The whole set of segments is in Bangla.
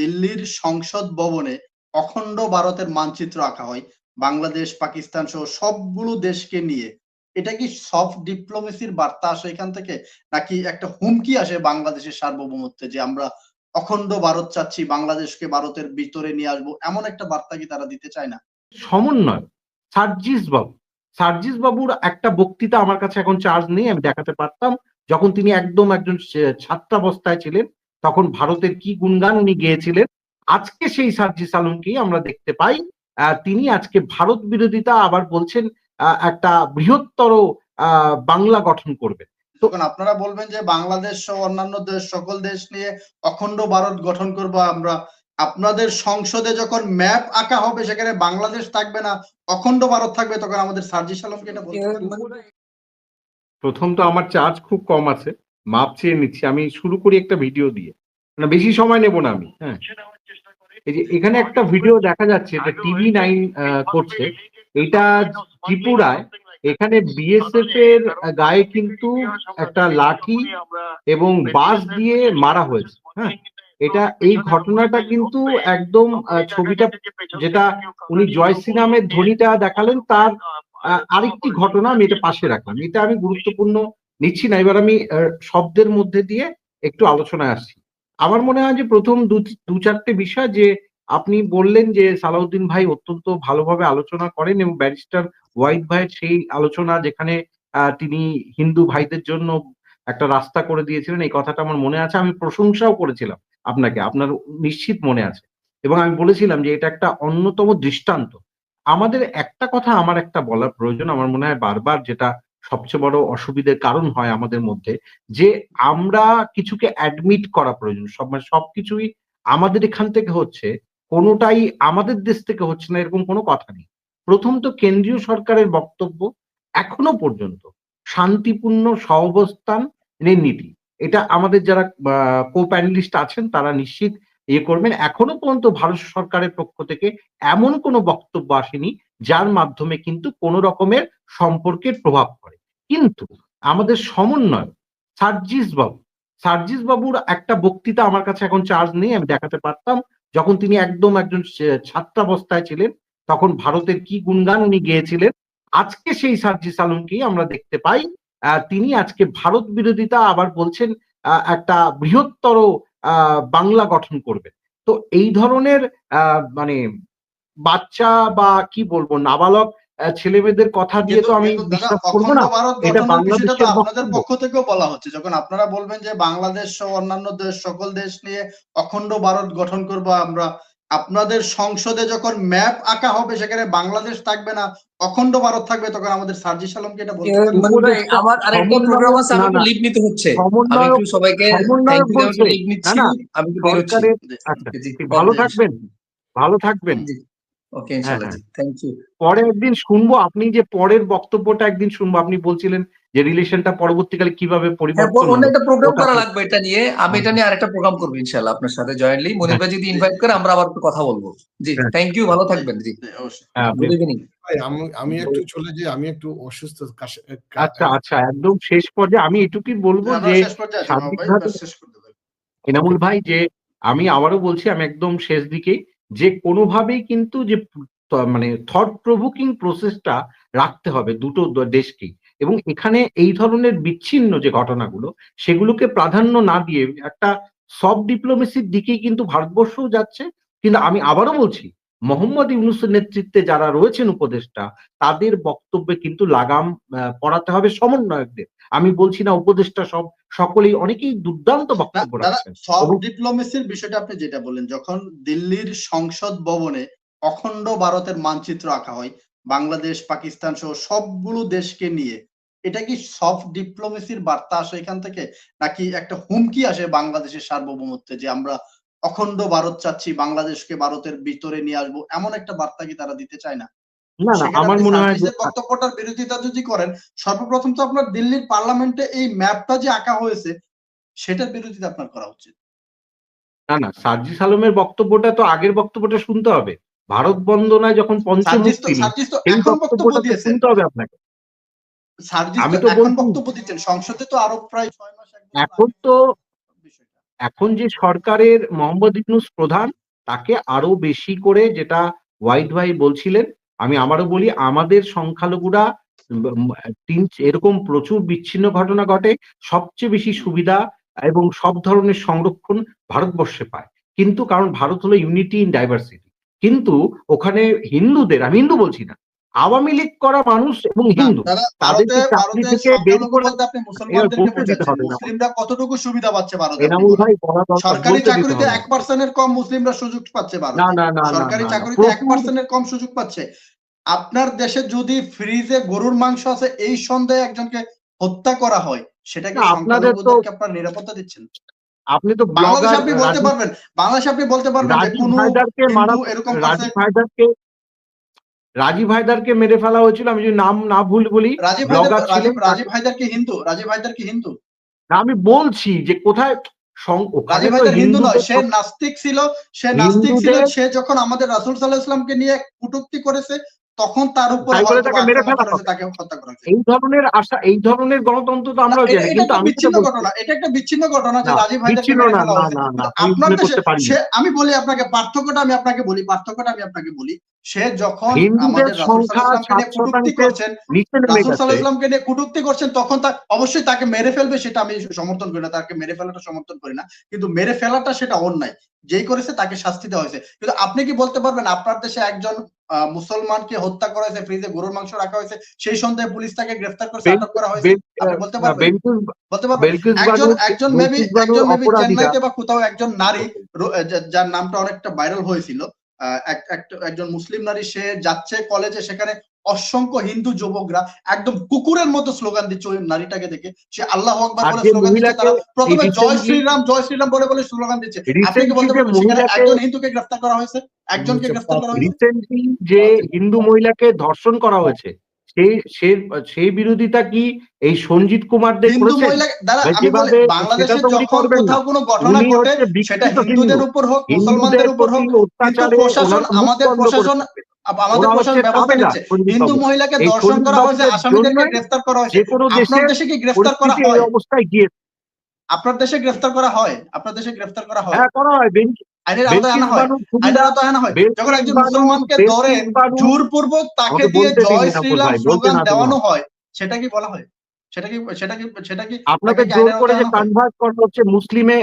দিল্লির সংসদ ভবনে অখণ্ড ভারতের মানচিত্র আঁকা হয়। বাংলাদেশ, পাকিস্তান সহ সবগুলো দেশকে নিয়ে। এটা কি সফট ডিপ্লোমেসির বার্তা আসে এখান থেকে? নাকি একটা হুমকি আসে বাংলাদেশের সার্বভৌমত্বে যে আমরা অখণ্ড ভারত চাচ্ছি, বাংলাদেশকে ভারতের ভিতরে নিয়ে আসব? এমন একটা বার্তা কি তারা দিতে চায় না? সমন্বয়। সার্জিস বাবু। সার্জিস বাবুর একটা বক্তৃতা আমার কাছে এখন চার্জ নেই, আমি দেখাতে পারতাম। যখন তিনি একদম একজন ছাত্রাবস্থায় ছিলেন তখন ভারতের কি গুণগান উনি গেয়েছিলেন? আজকে সেই সার্জিস আলমকেই আমরা দেখতে পাই। আহ, তিনি আজকে ভারত বিরোধিতা আবার বলছেন আহ, একটা বৃহত্তর আহ, বাংলা গঠন করবেন। তখন আপনারা বলবেন যে বাংলাদেশ সহ অন্যান্য দেশ সকল দেশ নিয়ে অখণ্ড ভারত গঠন করব আমরা। আপনাদের সংসদে যখন ম্যাপ আঁকা হবে সেখানে বাংলাদেশ থাকবে না অখণ্ড ভারত থাকবে তখন আমাদের সার্জিস আলমকে এটা বলতে প্রথম তো আমার চার্জ খুব কম আছে। মাপ চেয়ে নিচ্ছি। আমি শুরু করি একটা ভিডিও দিয়ে। না, বেশি সময় নেব না আমি হ্যাঁ। এই যে এখানে একটা ভিডিও দেখা যাচ্ছে, এটা টিভি নাইন করছে। এটা ত্রিপুরায়, এখানে বিএসএফ এর গায়ে কিন্তু একটা লাঠি এবং বাঁশ দিয়ে মারা হয়েছে হ্যাঁ। এটা, এই ঘটনাটা কিন্তু একদম ছবিটা যেটা উনি জয় শ্রীরামের ধ্বনিটা দেখালেন, তার আরেকটি ঘটনা আমি এটা পাশে রাখলাম। এটা আমি গুরুত্বপূর্ণ নিচ্ছি না। এবার আমি শব্দের মধ্যে দিয়ে একটু আলোচনায় আসছি। আমার মনে হয় যে প্রথম দু চারটে বিষয় যে আপনি বললেন যে সালাউদ্দিন ভাই অত্যন্ত ভালোভাবে আলোচনা করেন এবং ব্যারিস্টার ওয়াইট ভাইয়ের সেই আলোচনা যেখানে তিনি হিন্দু ভাইদের জন্য একটা রাস্তা করে দিয়েছিলেন, এই কথাটা আমার মনে আছে। আমি প্রশংসাও করেছিলাম আপনাকে, আপনার নিশ্চিত মনে আছে। এবং আমি বলেছিলাম যে এটা একটা অন্যতম দৃষ্টান্ত। আমাদের একটা কথা আমার একটা বলার প্রয়োজন, আমার মনে হয় বারবার যেটা সবচেয়ে বড় অসুবিধার কারণ হয় আমাদের মধ্যে যে আমরা কিছুকে অ্যাডমিট করা প্রয়োজন। সব মানে সবকিছুই আমাদের এখান থেকে হচ্ছে, কোনোটাই আমাদের দেশ থেকে হচ্ছে না, এরকম কোনো কথা নেই। প্রথম তো কেন্দ্রীয় সরকারের বক্তব্য, এখনও পর্যন্ত শান্তিপূর্ণ সহাবস্থানের নীতি। এটা আমাদের যারা কো প্যানেলিস্ট আছেন, তারা নিশ্চিত ইয়ে করবেন। এখনও পর্যন্ত ভারত সরকারের পক্ষ থেকে এমন কোনো বক্তব্য আসেনি, যার মাধ্যমে কিন্তু কোনো রকমের সম্পর্কের প্রভাব পড়ে। কিন্তু আমাদের সমন্বয়, সার্জিস বাবু। সার্জিস বাবুর একটা বক্তৃতা আমার কাছে এখন চার্জ নেই, আমি দেখাতে পারতাম। যখন তিনি একদম একজন ছাত্রাবস্থায় ছিলেন, তখন ভারতের কি গুণগান উনি গেয়েছিলেন, আজকে সেই সার্জিস আলমকেই আমরা দেখতে পাই। তিনি আজকে ভারত বিরোধিতা আবার বলছেন একটা বৃহত্তর বাংলা গঠন করবে। তো এই ধরনের মানে বাচ্চা বা কি বলব, নাবালক ছেলেমেয়েদের কথা দিয়ে তো আমি বিশ্বাস করব না। এটা বাংলাদেশের আপনাদের পক্ষ থেকেও বলা হচ্ছে। যখন আপনারা বলবেন যে বাংলাদেশ সহ অন্যান্য দেশ সকল দেশ নিয়ে অখণ্ড ভারত গঠন করব আমরা আপনাদের সংসদে যখন ম্যাপ আঁকা হবে সেখানে বাংলাদেশ থাকবে না অখণ্ড ভারত থাকবে তখন আমাদের সার্জিস আলমকে এটা বলতে পারবেন? আমার আরেকটা প্রোগ্রাম আছে আমি। লিভ নিতে হচ্ছে। আমি একটু সবাইকে। লিভ নিচ্ছি। না, আমি আচ্ছা ভালো থাকবেন ভালো থাকবেন। জি। ওকে ইনশাআল্লাহ হ্যাঁ, থ্যাংক ইউ পরে একদিন শুনব আপনি যে পরের বক্তব্যটা একদিন শুনব আপনি বলছিলেন যে রিলেশনটা পরবর্তীকালে কীভাবে হ্যাঁ পরিবর্তন অন্য একটা প্রোগ্রাম করা লাগবে এটা নিয়ে। আমি এটা নিয়ে আরেকটা প্রোগ্রাম করব ইনশাআল্লাহ আপনার সাথে জয়েন্টলি মনির ভাই যদি ইনভাইট করে আমরা আবার একটু কথা বলব। জি হ্যাঁ। থ্যাংক ইউ ভালো থাকবেন জি। হ্যাঁ, গুড ইভিনিং আমি আমি একটু চলে যাই আমি একটু অসুস্থ কা- আচ্ছা আচ্ছা একদম শেষ পর্যায়ে। আমি এটুকুই বলব যে। এনামুল ভাই যে আমি আবারও বলছি আমি একদম শেষ দিকে যে কোনোভাবেই কিন্তু যে মানে থট প্রভুকিং প্রসেসটা রাখতে হবে দুটো দেশকেই। এবং এখানে এই ধরনের বিচ্ছিন্ন যে ঘটনাগুলো, সেগুলোকে প্রাধান্য না দিয়ে একটা সব ডিপ্লোমেসির দিকেই কিন্তু ভারতবর্ষও যাচ্ছে। কিন্তু আমি আবারও বলছি মোহাম্মদ ইউনুসের নেতৃত্বে যারা রয়েছেন উপদেষ্টা তাদের বক্তব্যে কিন্তু লাগাম পড়াতে হবে সমন্বয়কদের। আমি বলছি না উপদেষ্টা সব সকলেই অনেকেই দুর্দান্ত বক্তব্য দাদা রাখছেন। সফট ডিপ্লোমেসির বিষয়টা আপনি যেটা বললেন যখন দিল্লির সংসদ ভবনে অখণ্ড ভারতের মানচিত্র আঁকা হয় বাংলাদেশ পাকিস্তান সহ সবগুলো দেশকে নিয়ে এটা কি সফট ডিপ্লোমেসির বার্তা আসে এখান থেকে? নাকি একটা হুমকি আসে বাংলাদেশের সার্বভৌমত্বে যে আমরা অখণ্ড ভারত চাচ্ছি বাংলাদেশকে ভারতের ভিতরে নিয়ে আসব এমন একটা বার্তা কি তারা দিতে চায় না? না না আমার মনে হয় বক্তব্যটার বিরোধিতা যদি করেন সর্বপ্রথম তো আপনার দিল্লির পার্লামেন্টে এই ম্যাপটা যে আঁকা হয়েছে সেটার বিরোধিতা আপনার করা উচিত। না না সার্জিস আলমের বক্তব্যটা তো আগের বক্তব্যটা শুনতে হবে। ভারত বন্দনায় যখন পঞ্চমুখ সার্জিস তো তিনি সার্জিস তো সেই এখন বক্তব্য বক্তব্যটা শুনতে হবে আপনাকে। আমি তো বক্তব্য দিচ্ছেন। সংসদে তো আরও প্রায় ছয় মাস এখন তো। এখন যে সরকারের মোহাম্মদ ইউনূস প্রধান, তাকে আরও বেশি করে যেটা ওয়াইড ভাই বলছিলেন, আমি আমারও বলি, আমাদের সংখ্যালঘুরা এরকম প্রচুর বিচ্ছিন্ন ঘটনা ঘটে, সবচেয়ে বেশি সুবিধা এবং সব ধরনের সংরক্ষণ ভারতবর্ষে পায়। কিন্তু কারণ ভারত হলো ইউনিটি ইন ডাইভার্সিটি কিন্তু ওখানে হিন্দুদের, আমি হিন্দু বলছি না আওয়ামী লীগ করা মানুষ এবং হিন্দু। তাদেরকে চাকরি থেকে বের করে। মুসলিমরা কতটুকু সুবিধা পাচ্ছে ভারতে এনামুল ভাই সরকারি চাকরিতে এক পার্সেন্টের কম মুসলিমরা সুযোগ পাচ্ছে ভারতে। না না না সরকারি চাকরিতে এক পার্সেন্টের কম সুযোগ পাচ্ছে। আপনার দেশে যদি ফ্রিজে গরুর মাংস আছে এই সন্দেহে একজনকে হত্যা করা হয় সেটাকে আপনাদের তো- আপনার নিরাপত্তা দিচ্ছেন? আপনি তো বাংলাদেশে আপনি বলতে পারবেন বাংলাদেশে আপনি বলতে পারবেন যে কোনো এরকম রাজীব হায়দারকে রাজীব হায়দারকে মেরে ফেলা হয়েছিল আমি যদি নাম না ভুল বলি রাজীব রাজীব হায়দার কি হিন্দু? রাজীব হায়দার কি হিন্দু? না, আমি বলছি যে কোথায় রাজীব হায়দার হিন্দু নয় সে নাস্তিক ছিল সে নাস্তিক ছিল সে যখন আমাদের রাসুল সাল্লাহ ইসলামকে নিয়ে কুটুক্তি করেছে তখন তার উপর তাকে হত্যা করা এই ধরনের আশা এই ধরনের গণতন্ত্র তো আমরাও এটা- জানি কিন্তু আমি বিচ্ছিন্ন ঘটনা। এটা একটা বিচ্ছিন্ন ঘটনা যে রাজীব কিন্তু আমি আপনার। সে বলি আপনাকে পার্থক্যটা আমি আপনাকে বলি পার্থক্যটা আমি আপনাকে বলি সে যখন আমাদের করছেন রাসূল নিয়ে কটূক্তি করছেন তখন তা অবশ্যই তাকে মেরে ফেলবে সেটা আমি সমর্থন করি না তাকে মেরে ফেলাটা সমর্থন করি না। কিন্তু মেরে ফেলাটা সেটা অন্যায়। যেই করেছে তাকে শাস্তি দেওয়া হয়েছে। কিন্তু আপনি কি বলতে পারবেন আপনার দেশে একজন মুসলমানকে হত্যা করা হয়েছে ফ্রিজে গরুর মাংস রাখা হয়েছে সেই সন্দেহে পুলিশ তাকে গ্রেফতার করেছে আটক করা হয়েছে। আপনি বলতে পারবেন? বলতে পারবেন? একজন একজন মেবি একজন মেবি চেন্নাইতে বা কোথাও একজন নারী যার নামটা অনেকটা ভাইরাল হয়েছিল। একজন মুসলিম নারী সে যাচ্ছে কলেজে সেখানে অসংখ্য হিন্দু যুবকরা একদম কুকুরের মতো স্লোগান দিচ্ছে ওই নারীটাকে দেখে। সে আল্লাহ আকবার বলে স্লোগান দিচ্ছে তারা প্রথমে জয় শ্রীরাম জয় শ্রীরাম বলে বলে স্লোগান দিচ্ছে। আপনি কি বলতে পারবেন সেখানে একজন হিন্দুকে গ্রেফতার করা হয়েছে? একজনকে গ্রেফতার করা হয়েছে? রিসেন্টলি যে হিন্দু মহিলাকে ধর্ষণ করা হয়েছে সেই সেই বিরোধিতা কি এই সঞ্জিত কুমার দে হিন্দু করেছেন মহিলা দ্বারা ভাই, আমি বলি যেভাবে বাংলাদেশে যখন কোথাও কোনো ঘটনা ঘটে সেটা হিন্দুদের উপর হোক মুসলমানদের উপর হোক প্রশাসন আমাদের প্রশাসন আমাদের প্রশাসন ব্যবস্থা নিচ্ছে। হিন্দু মহিলাকে দর্শন করা হয়েছে আসামিদেরকে গ্রেফতার করা হয়েছে। আপনার দেশে কি গ্রেফতার করা হয়? অবস্থায় গিয়ে আপনার দেশে গ্রেফতার করা হয়? আপনার দেশে গ্রেফতার করা হয়? হ্যাঁ করা হয়। আইনের আওতায় আনা হয়? আইনের আওতায় আনা হয়? যখন একজন মুসলমানকে ধরে জোরপূর্বক তাকে দিয়ে জয় শ্রীরাম স্লোগান দেওয়ানো হয় সেটা কি বলা হয়? সেটা কি সেটা কি সেটা কি আপনাদের জোর করে যে আওতায় আনা? কনভার্ট করা হচ্ছে মুসলিমে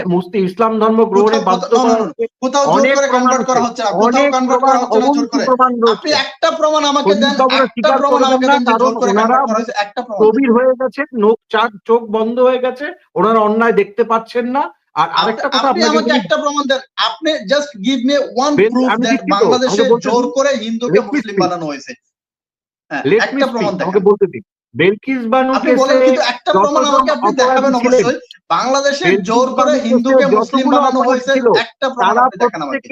ইসলাম ধর্ম গ্রহণে বাধ্য কোথাও- করা no, no, no, হচ্ছে কোথাও জোর করে কনভার্ট করা হচ্ছে না কোথাও কনভার্ট করা হচ্ছে না জোর করে। আপনি একটা প্রমাণ আমাকে দেন সঞ্জিত একটা প্রমাণ আমাকে দেন জোর করে ওনারা করা হয়েছে একটা প্রমাণ। প্রবীর হয়ে গেছে নোক চার চোখ বন্ধ হয়ে গেছে ওনারা অন্যায় দেখতে পাচ্ছেন না। আর আরেকটা কথা আপনি আপনাকে আমাকে একটা প্রমাণ দেন আপনি just give me one proof that বাংলাদেশে জোর করে হিন্দুকে মুসলিম বানানো হয়েছে। হ্যাঁ একটা প্রমাণ আমাকে বলতে দিন। বেলকিস বানু আপনি বলেন কেসে কিন্তু একটা প্রমাণ আমাকে আপনি দেখাবেন ছিলেন, অবশ্যই। বাংলাদেশে জোর করে হিন্দুকে মুসলিম বানানো হয়েছে একটা প্রমাণ দেখেন আমাকে।